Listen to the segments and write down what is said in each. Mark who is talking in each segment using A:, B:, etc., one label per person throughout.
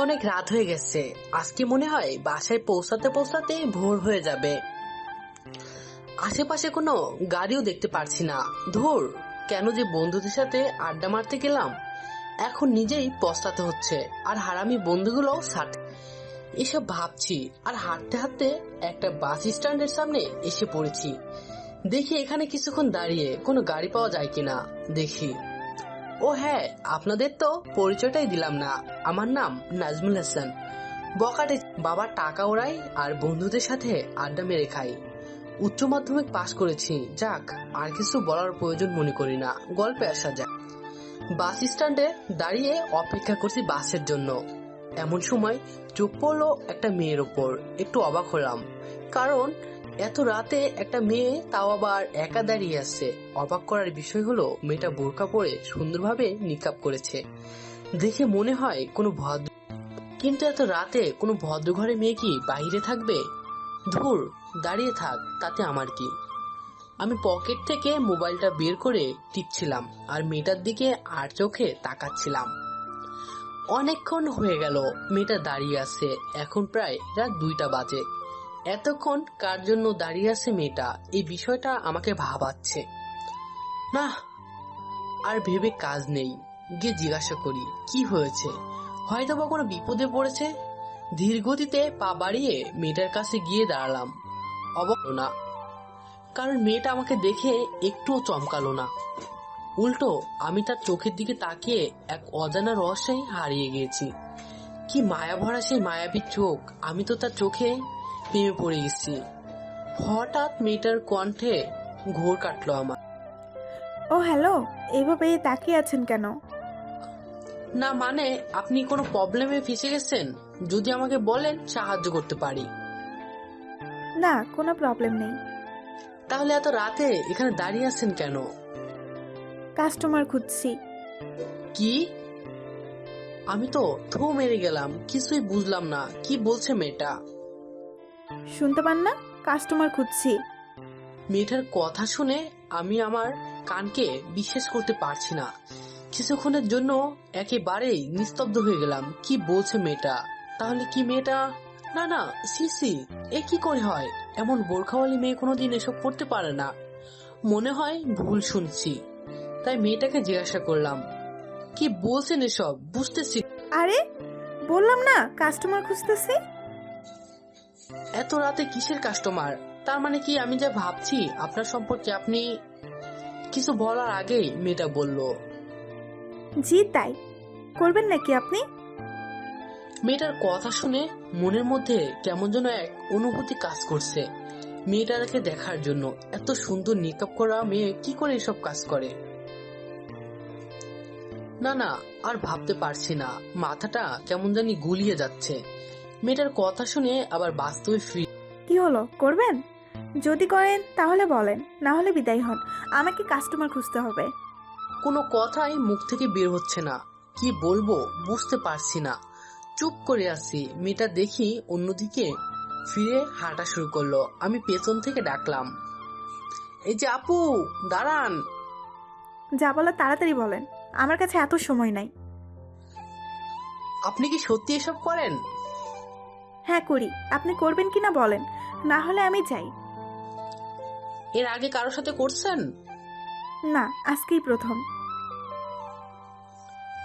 A: অনেক রাত হয়ে গেছে। আজকে মনে হয় বাসায় পৌঁছাতে পৌঁছাতে ভোর হয়ে যাবে। আশেপাশে কোনো গাড়িও দেখতে পারছি না। ধুর, কেন যে বন্ধুদের সাথে আড্ডা মারতে গেলাম। এখন নিজেই পস্তাতে হচ্ছে। আর হারামি বন্ধুগুলো সাথে। এসব ভাবছি আর হাঁটতে হাঁটতে একটা বাস স্ট্যান্ডের সামনে এসে পড়েছি। দেখি এখানে কিছুক্ষণ দাঁড়িয়ে কোনো গাড়ি পাওয়া যায় কিনা। দেখি। ও হ্যাঁ আপনাদের তো পরিচয়টাই দিলাম না। আমার নাম নাজমুল হাসান। বকাটে বাবার টাকা ওড়াই আর বন্ধুদের সাথে আড্ডা মেরে খাই। উচ্চ মাধ্যমিক পাশ করেছি। যাক, আর কিছু বলার প্রয়োজন মনে করি না। গল্পে আসা যাক। বাস স্ট্যান্ডে দাঁড়িয়ে অপেক্ষা করছি বাসের জন্য। এমন সময় চোখ পড়ল একটা মেয়ের ওপর। একটু অবাক হলাম। কারণ এত রাতে একটা মেয়ে তাও আবার একা দাঁড়িয়ে আছে। অবাক করার বিষয় হলো, মেয়েটা বোরকা পরে সুন্দরভাবে নিকাপ করেছে। দেখে মনে হয় কোনো ভদ্র কিন্তু এত রাতে কোনো ভদ্র ঘরে মেয়ে কি বাইরে থাকবে? ধুর, দাঁড়িয়ে থাক, তাতে আমার কি? আমি পকেট থেকে মোবাইলটা বের করে টিপছিলাম, আর মেয়েটার দিকে আর চোখে তাকাচ্ছিলাম। অনেকক্ষণ হয়ে গেল, মেয়েটা দাঁড়িয়ে আছে। এখন প্রায় রাত দুইটা বাজে। এতক্ষণ কার জন্য দাঁড়িয়ে আছে মেয়েটা? এই বিষয়টা আমাকে ভাবাচ্ছে। না, আর ভেবে কাজ নেই। গিয়ে জিজ্ঞাসা করি, কি হয়েছে? হয়তো বা কোনো বিপদে পড়েছে? ধীর গতিতে পা বাড়িয়ে মেয়েটার কাছে গিয়ে দাঁড়ালাম। অবাক না, কারণ মেয়েটা আমাকে দেখে একটুও চমকালো না। উল্টো, আমি তার চোখের দিকে তাকিয়ে এক অজানা রহস্যে হারিয়ে গিয়েছি। কি মায়া ভরা সেই মায়াবী চোখ, আমি তো তার চোখে প্রেমে পড়ে গেছি। হঠাৎ মেয়েটার কণ্ঠে ঘোর কাটলো আমার।
B: ও হ্যালো এইভাবে তাকিয়ে আছেন কেন?
A: না মানে আপনি কোনো প্রবলেমে ফেসে গেছেন? যদি আমাকে বলেন সাহায্য করতে পারি।
B: না কোনো প্রবলেম নেই।
A: তাহলে এত রাতে এখানে দাঁড়িয়ে আছেন কেন?
B: কাস্টমার খুঁজছি।
A: কি? আমি তো থু মেরে গেলাম কিছুই বুঝলাম না। কি বলছে মেয়েটা?
B: শুনতে পান না? কাস্টমার খুঁজছি।
A: মেয়েটার কথা শুনে আমি আমার কানকে বিশ্বাস করতে পারছি না। কিছুক্ষণের জন্য একেবারেই নিস্তব্ধ হয়ে গেলাম। কি বলছে মেয়েটা? তাহলে কি মেয়েটা? না না সিসি এ কি করে হয়? এমন বোরখাওয়ালি মেয়ে কোনোদিন এসব করতে পারে না। মনে হয় ভুল শুনছি। তাই মেয়েটাকে জিজ্ঞাসা করলাম কি বলছেন এসব? বুঝতেছি
B: আরে বললাম না কাস্টমার খুঁজতেছি?
A: এত রাতে কিসের কাস্টমার তার মানে কি আমি যা ভাবছি আপনার সম্পর্কে আপনি কিছু বলার আগেই মেয়েটা বলল।
B: জি তাই। করবেন নাকি আপনি?
A: মেয়েটার কথা শুনে মনের মধ্যে কেমন যেন এক অনুভূতি কাজ করছে। মেয়েটাকে দেখার জন্য এত সুন্দর মেকআপ করা মেয়ে কি করে এসব কাজ করে? না না আর ভাবতে পারছি না। মাথাটা কেমন জানি গুলিয়ে যাচ্ছে। মেয়েটার কথা শুনে আবার বাস্তবে ফিরে
B: কি হলো? করবেন? যদি করেন তাহলে বলেন। না হলে বিদায় হন। আমাকে কাস্টমার খুঁজতে হবে।
A: কোনো কথাই মুখ থেকে বের হচ্ছে না। কি বলব? বুঝতে পারছি না। চুপ করে আছি। মেয়েটা দেখি অন্যদিকে ফিরে হাঁটা শুরু করল। আমি পেছন থেকে ডাকলাম এই যে আপু দাঁড়ান।
B: যা বলার তাড়াতাড়ি বলেন। আমার কাছে এত সময় নাই।
A: আপনি কি সত্যি এসব করেন?
B: হ্যাঁ করি। আপনি করবেন কি না বলেন। না হলে আমি যাই।
A: এর আগে কারোর সাথে করছেন?
B: না আজকেই প্রথম।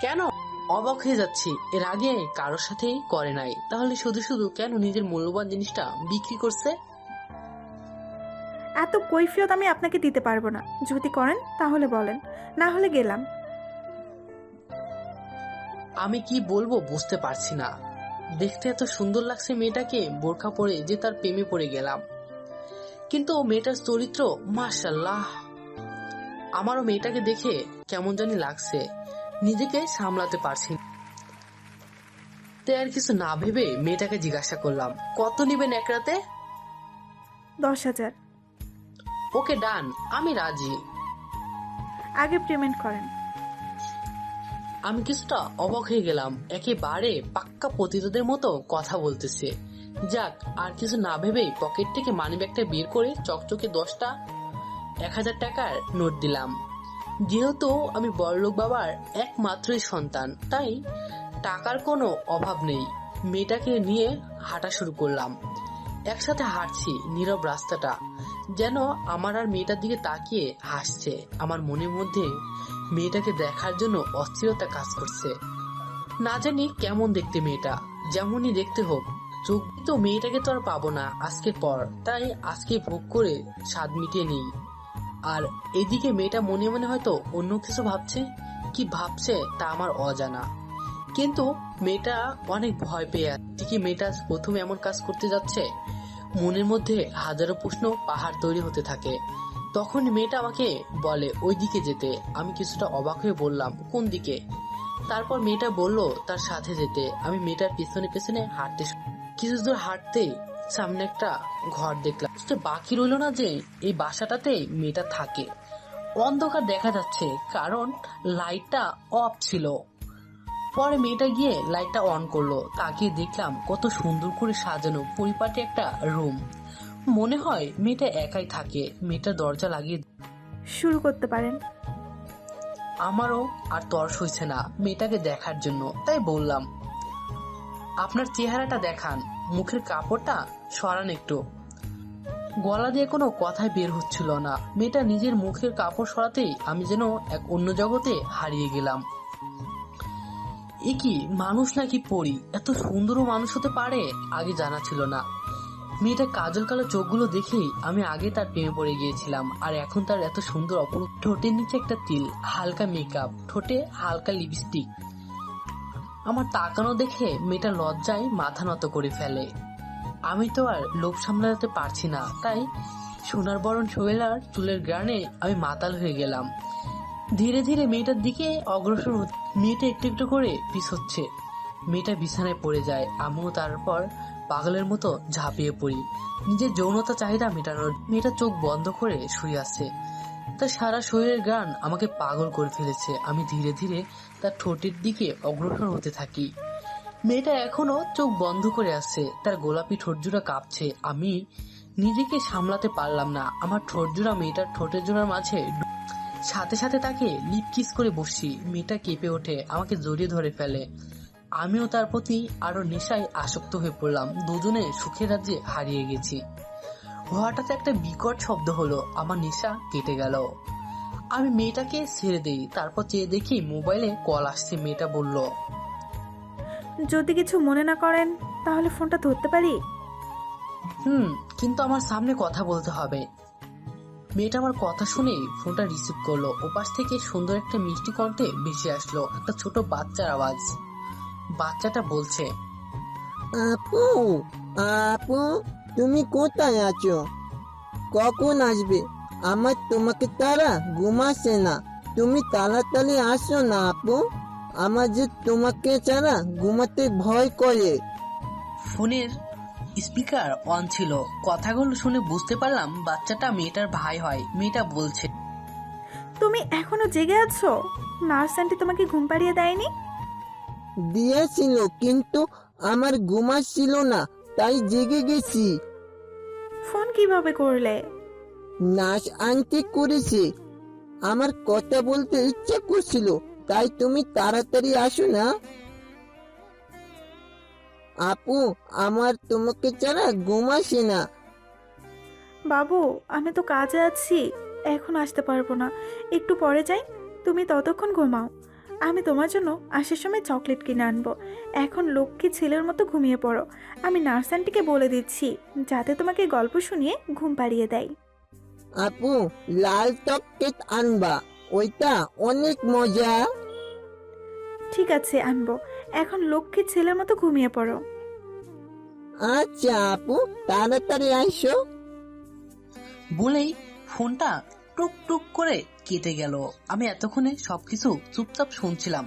A: কেন? অবাক হয়ে যাচ্ছি। এর আগে কারোর সাথেই করে নাই। তাহলে শুধু শুধু কেন নিজের মূল্যবান জিনিসটা বিক্রি করছে?
B: এত কৈফিয়ত আমি আপনাকে দিতে পারব না। যদি করেন তাহলে বলেন। না হলে গেলাম।
A: আমি কি বলব বুঝতে পারছি না। দেখতে এত সুন্দর লাগছে মেয়েটাকে বোরখা পরে যে তার প্রেমে পড়ে গেলাম। কিন্তু ও মেয়েটার চরিত্র মাশাল্লাহ আমারও মেয়েটাকে দেখে কেমন জানি লাগছে। নিজেকে সামলাতে পারছি। তাই আর কিছু না ভেবে মেয়েটাকে জিজ্ঞাসা করলাম কত নিবেন এক রাতে?
B: দশ হাজার।
A: ওকে ডান আমি রাজি।
B: আগে পেমেন্ট করেন।
A: আমি কিছুটা অবাক হয়ে গেলাম। একেবারে পাক্কা প্রতিরোধের মতো কথা বলতেছে। যাক, আর কিছু না ভেবেই পকেট থেকে মানি ব্যাগটা বের করে চকচকে দশটা, এক হাজার টাকার নোট দিলাম। যেহেতু আমি বড়লোক বাবার একমাত্রই সন্তান, তাই টাকার কোনো অভাব নেই। মেয়েটাকে নিয়ে হাঁটা শুরু করলাম। একসাথে হাঁটছি নীরব রাস্তাটা। যেন আমার আর মেয়েটার দিকে তাকিয়ে হাসছে। আমার মনের মধ্যে মেয়েটাকে দেখার জন্য অস্থিরতা কাজ করছে। না জানি কেমন দেখতে মেয়েটা, যেমনই দেখতে হোক, চোখ তো মেয়েটাকে তো আর পাবো না আজকের পর, তাই আজকে ভোগ করে স্বাদ মিটিয়ে নেই। আর এদিকে মেয়েটা মনে মনে হয়তো অন্য কিছু ভাবছে, কি ভাবছে তা আমার অজানা। কিন্তু মেয়েটা অনেক ভয় পেয়ে আছে। কি মেয়েটা প্রথমে এমন কাজ করতে যাচ্ছে, মনের মধ্যে হাজারো প্রশ্ন পাহাড় তৈরি হতে থাকে। তখন মেয়েটা আমাকে বলে ওই দিকে যেতে। আমি কিছুটা অবাক হয়ে বললাম, কোন দিকে? তারপর মেয়েটা বলল, তার সাথে যেতে। আমি মেয়েটার পিছনে পিছনে হাঁটতে কিছু দূর হাঁটতেই সামনে একটা ঘর দেখলাম। বাকি রইল না যে, এই বাসাটাতে মেয়েটা থাকে। অন্ধকার দেখা যাচ্ছে, কারণ লাইটটা অফ ছিল। পরে মেয়েটা গিয়ে লাইটটা অন করল। তাকিয়ে দেখলাম কত সুন্দর করে সাজানো, পরিপাটি একটা রুম। মনে হয় মেয়েটা একাই থাকে মেয়েটা দরজা লাগিয়ে
B: শুরু করতে পারেন।
A: আমারও আর তর সইছে না মেয়েটাকে দেখার জন্য তাই বললাম। আপনার চেহারাটা দেখান মুখের কাপড়টা সরান একটু। গলা দিয়ে কোনো কথাই বের হচ্ছিল না। মেয়েটা নিজের মুখের কাপড় সরাতেই আমি যেন এক অন্য জগতে হারিয়ে গেলাম। এ কি মানুষ নাকি পড়ি এত সুন্দরও মানুষ হতে পারে? আগে জানা ছিল না। মেয়েটা কাজল কালো চোখগুলো দেখেই আমি আগে তার প্রেমে পড়ে গিয়েছিলাম, আর এখন তার এত সুন্দর অপরূপ ঠোঁটের নিচে একটা তিল, হালকা মেকআপ ঠোঁটে হালকা লিপস্টিক আমার তাকানো দেখে মেয়েটা লজ্জায় মাথা নত করে ফেলে। আমি তো আর লোভ সামলাতে পারছি না, তাই সোনার বরণ শোয়েলার চুলের গ্রানে আমি মাতাল হয়ে গেলাম। ধীরে ধীরে মেয়েটার দিকে অগ্রসর মেয়েটা একটু একটু করে পিছোচ্ছে। মেয়েটা বিছানায় পড়ে যায় আমিও তারপর পাগলের মতো ঝাঁপিয়ে পড়ি। নিজের যৌনতা চাহিদা মেটানোর মেয়েটা চোখ বন্ধ করে শুয়ে আছে। তার সারা শরীরের গান আমাকে পাগল করে ফেলেছে। আমি ধীরে ধীরে তার ঠোঁটের দিকে অগ্রসর হতে থাকি। মেয়েটা এখনও চোখ বন্ধ করে আছে। তার গোলাপি ঠোঁটজোড়া কাঁপছে। আমি নিজেকে সামলাতে পারলাম না। আমার ঠোঁটজোড়া মেয়েটার ঠোঁটের জোড়ার মাঝে সাথে সাথে তাকে লিপ কিস করে বসি। মেয়েটা কেঁপে ওঠে। আমাকে জড়িয়ে ধরে ফেলে। আমিও তার প্রতি আরও নেশায় আসক্ত হয়ে পড়লাম। দুজনে সুখের রাজ্যে হারিয়ে গেছি। হঠাৎ একটা বিকট শব্দ হলো। আমার নেশা কেটে গেল। আমি মেয়েটাকে ছেড়ে দেই তারপর চেয়ে দেখি মোবাইলে কল আসছে মেয়েটা বলল
B: যদি কিছু মনে না করেন তাহলে ফোনটা ধরতে পারি?
A: হুম কিন্তু আমার সামনে কথা বলতে হবে। মেয়েটা আমার কথা শুনেই ফোনটা রিসিভ করল। ওপাশ থেকে সুন্দর একটা মিষ্টি কণ্ঠে ভেসে আসলো। একটা ছোট বাচ্চার আওয়াজ। বাচ্চাটা বলছে
C: আপু আপু তুমি কোথায় আছো? কখন আসবে? আমার তোমাকে তারা ঘুমাচ্ছে না। তুমি তাড়াতাড়ি আসো না আপু। আমার যে তোমাকে ছাড়া ঘুমাতে ভয় করে।
A: ফোনের স্পিকার অন ছিল। কথাগুলো শুনে বুঝতে পারলাম বাচ্চাটা মেয়েটার ভাই হয়। মেয়েটা বলছে
B: তুমি এখনও জেগে আছো? নার্স আন্টি তোমাকে ঘুম পাড়িয়ে দেয়নি?
C: দিয়েছিল কিন্তু আমার ঘুমাচ্ছিল না তাই জেগে গেছি।
B: ফোন কীভাবে করলে?
C: নাচ আনতে করেছে। আমার কথা বলতে ইচ্ছা করছিল তাই তুমি তাড়াতাড়ি আসো না। আপু আমার তোমাকে ছাড়া ঘুম আসে না।
B: বাবু আমি তো কাজে আছি এখন আসতে পারব না। একটু পরে যাই তুমি ততক্ষণ ঘুমাও। আমি তোমার জন্য আসার সময় চকলেট কিনে আনব। এখন লক্ষ্মী ছেলের মতো ঘুমিয়ে পড়ো। আমি নার্স আন্টিকে বলে দিচ্ছি যাতে তোমাকে গল্প শুনিয়ে ঘুম পাড়িয়ে দেয়।
C: আপু লাল চকলেট আনবা। ওইটা অনেক মজা।
B: ঠিক আছে আনব। এখন লক্ষ্মী ছেলের মতো ঘুমিয়ে পড়ো।
C: আচ্ছা আপু তাড়াতাড়ি আসো
A: বলেই ফোনটা টুক টুক করে কেটে গেল। আমি এতক্ষণে সবকিছু চুপচাপ শুনছিলাম।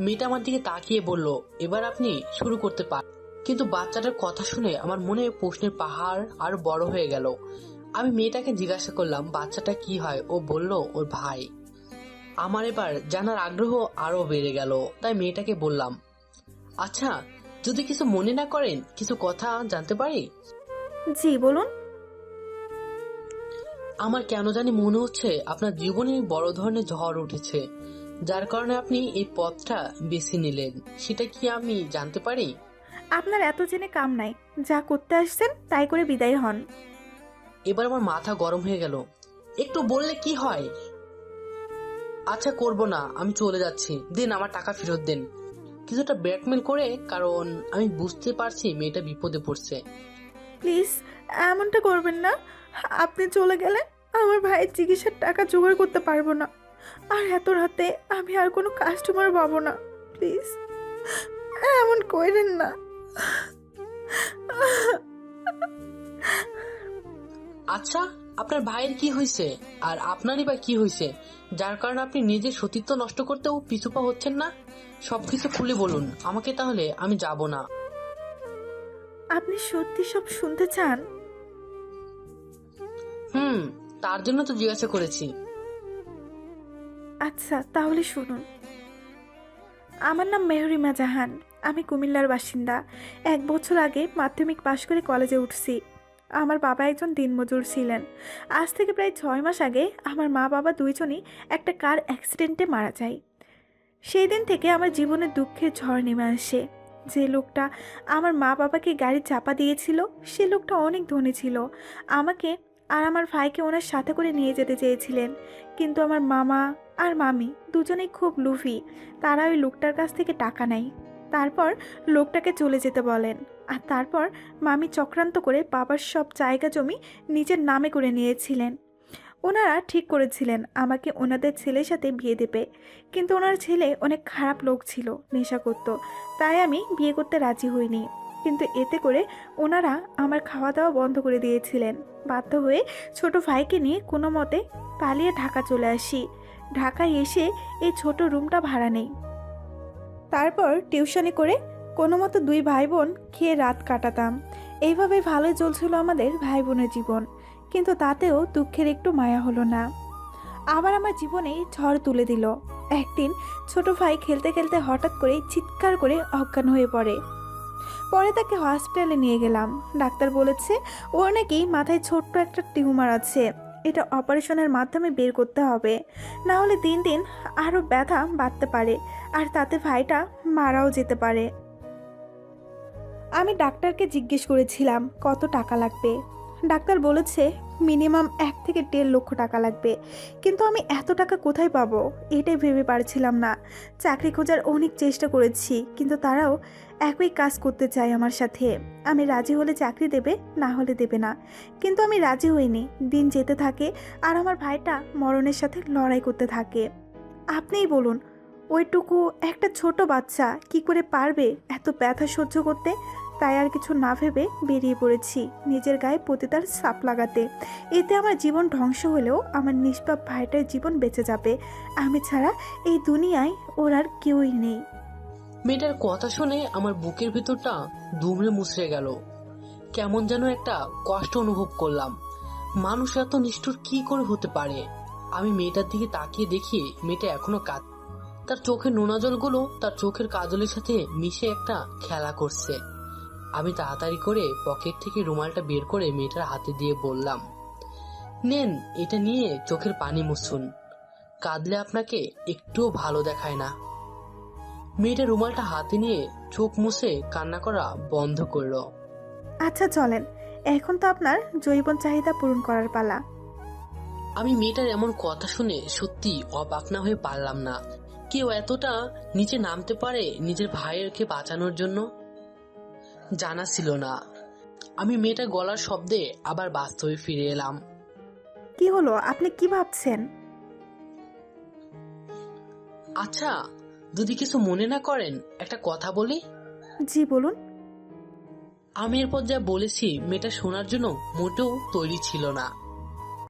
A: মেয়েটা আমার দিকে তাকিয়ে বলল, এবার আপনি শুরু করতে পারেন কিন্তু বাচ্চাটার কথা শুনে আমার মনে প্রশ্নের পাহাড় আর বড় হয়ে গেল। আমি মেয়েটাকে জিজ্ঞাসা করলাম, বাচ্চাটা কি হয়? ও বলল, ওর ভাই। আমার এবার জানার আগ্রহ আরও বেড়ে গেল, তাই মেয়েটাকে বললাম আচ্ছা যদি কিছু মনে না করেন, কিছু কথা জানতে পারি?
B: জি, বলুন।
A: আমার কেন জানি মনে হচ্ছে আপনার জীবনে বড় ধরনের ঝড় উঠেছে। যার কারণে আপনি এই পথটা বেছে নিলেন। সেটা কি আমি জানতে পারি?
B: আপনার এত জেনে কাম নাই। যা করতে আসছেন তাই করে বিদায় হন।
A: এবার আমার মাথা গরম হয়ে গেল। একটু বললে কি হয়? আচ্ছা করব না। আমি চলে যাচ্ছি। দিন আমার টাকা ফেরত দেন। কিছুটা ব্ল্যাকমেল করে কারণ আমি বুঝতে পারছি মেয়েটা বিপদে পড়ছে।
B: প্লিজ এমনটা করবেন না। আপনি চলে গেলে আমার ভাইয়ের চিকিৎসার টাকা জোগাড় করতে পারব না। আর এত রাতে আমি আর কোনো কাস্টমার পাবো না। প্লিজ এমন করেন না।
A: আচ্ছা আপনার ভাইয়ের কি হয়েছে আর আপনারই বা কি হয়েছে যার কারণে আপনি নিজের সতীত্ব নষ্ট করতে করতেও পিছুপা হচ্ছেন না? সবকিছু খুলে বলুন আমাকে তাহলে আমি যাব না।
B: আপনি সত্যি সব শুনতে চান?
A: হুম, তার জন্য তো জিজ্ঞাসা করেছি।
B: আচ্ছা তাহলে শুনুন। আমার নাম মেহরিমা জাহান আমি কুমিল্লার বাসিন্দা। এক বছর আগে মাধ্যমিক পাশ করে কলেজে উঠছি। আমার বাবা একজন দিনমজুর ছিলেন। আজ থেকে প্রায় ছয় মাস আগে আমার মা বাবা দুইজনই একটা কার অ্যাক্সিডেন্টে মারা যায়। সেই দিন থেকে আমার জীবনে দুঃখের ঝড় নেমে আসে। যে লোকটা আমার মা বাবাকে গাড়ি চাপা দিয়েছিল, সে লোকটা অনেক ধনী ছিল। আমাকে আর আমার ভাইকে ওনার সাথে করে নিয়ে যেতে চেয়েছিলেন। কিন্তু আমার মামা আর মামি দুজনেই খুব লুফি তারা ওই লোকটার কাছ থেকে টাকা নেয়। তারপর লোকটাকে চলে যেতে বলেন। আর তারপর মামি চক্রান্ত করে বাবার সব জায়গা জমি নিজের নামে করে নিয়েছিলেন। ওনারা ঠিক করেছিলেন আমাকে ওনাদের ছেলের সাথে বিয়ে দেবে। কিন্তু ওনার ছেলে অনেক খারাপ লোক ছিল, নেশা করতো। তাই আমি বিয়ে করতে রাজি হইনি। কিন্তু এতে করে ওনারা আমার খাওয়া দাওয়া বন্ধ করে দিয়েছিলেন। বাধ্য হয়ে ছোট ভাইকে নিয়ে কোনো মতে পালিয়ে ঢাকা চলে আসি। ঢাকায় এসে এই ছোট রুমটা ভাড়া নেই। তারপর টিউশনি করে কোনো মতো দুই ভাই বোন খেয়ে রাত কাটাতাম। এইভাবে ভালোই চলছিল আমাদের ভাই বোনের জীবন। কিন্তু তাতেও দুঃখের একটু মায়া হলো না। আবার আমার জীবনে ঝড় তুলে দিল। একদিন ছোট ভাই খেলতে খেলতে হঠাৎ করে চিৎকার করে অজ্ঞান হয়ে পড়ে। পরে তাকে হসপিটালে নিয়ে গেলাম। ডাক্তার বলেছে, ওর নাকি মাথায় ছোট্ট একটা টিউমার আছে। এটা অপারেশনের মাধ্যমে বের করতে হবে। না হলে দিন দিন আরও ব্যথা বাড়তে পারে, আর তাতে ভাইটা মারাও যেতে পারে। আমি ডাক্তারকে জিজ্ঞেস করেছিলাম, কত টাকা লাগবে? ডাক্তার বলেছে মিনিমাম এক থেকে দেড় লক্ষ টাকা লাগবে। কিন্তু আমি এত টাকা কোথায় পাবো? এটাই ভেবে পারছিলাম না। চাকরি খোঁজার অনেক চেষ্টা করেছি, কিন্তু তারাও একই কাজ করতে চায় আমার সাথে। আমি রাজি হলে চাকরি দেবে, না হলে দেবে না। কিন্তু আমি রাজি হইনি। দিন যেতে থাকে আর আমার ভাইটা মরণের সাথে লড়াই করতে থাকে। আপনিই বলুন, ওইটুকু একটা ছোট বাচ্চা কি করে পারবে এত ব্যথা সহ্য করতে? তাই আর কিছু না ভেবে বেরিয়ে পড়েছি নিজের গায়ে পতিতার সাপ লাগাতে। এতে আমার জীবন ধ্বংস হলেও আমার নিষ্পাপ ভাইটার জীবন বেঁচে যাবে। আমি ছাড়া এই দুনিয়ায় ওর আর কেউই নেই।
A: মেয়েটার কথা শুনে আমার বুকের ভেতরটা দুমড়ে মুছড়ে গেল। কেমন যেন একটা কষ্ট অনুভব করলাম। মানুষ এত নিষ্ঠুর কি করে হতে পারে? আমি মেয়েটার দিকে তাকিয়ে দেখি মেয়েটা এখনও কাঁদ তার চোখের নোনা জলগুলো তার চোখের কাজলের সাথে মিশে একটা খেলা করছে। আমি তাড়াতাড়ি করে পকেট থেকে রুমালটা বের করে মেয়েটার হাতে দিয়ে বললাম নেন এটা নিয়ে চোখের পানি মুছুন। কাঁদলে আপনাকে একটুও ভালো দেখায় না। মেয়েটা রুমালটা হাতে নিয়ে চোখ মুছে কান্না করা বন্ধ করল।
B: আচ্ছা চলেন। এখন তো আপনার জৈবন চাহিদা পূরণ করার পালা।
A: আমি মেয়েটার এমন কথা শুনে সত্যি অবাক না হয়ে পারলাম না। কেউ এতটা নিচে নামতে পারে নিজের ভাইয়েরকে বাঁচানোর জন্য? জানা ছিল না। আমি মেয়েটা গলার শব্দে আবার বাস্তবে ফিরে এলাম।
B: কি হলো? আপনি কি ভাবছেন?
A: আচ্ছা যদি কিছু মনে না করেন একটা কথা বলি?
B: জি বলুন।
A: আমি এরপর যা বলেছি মেয়েটা শোনার জন্য মোটেও তৈরি ছিল না।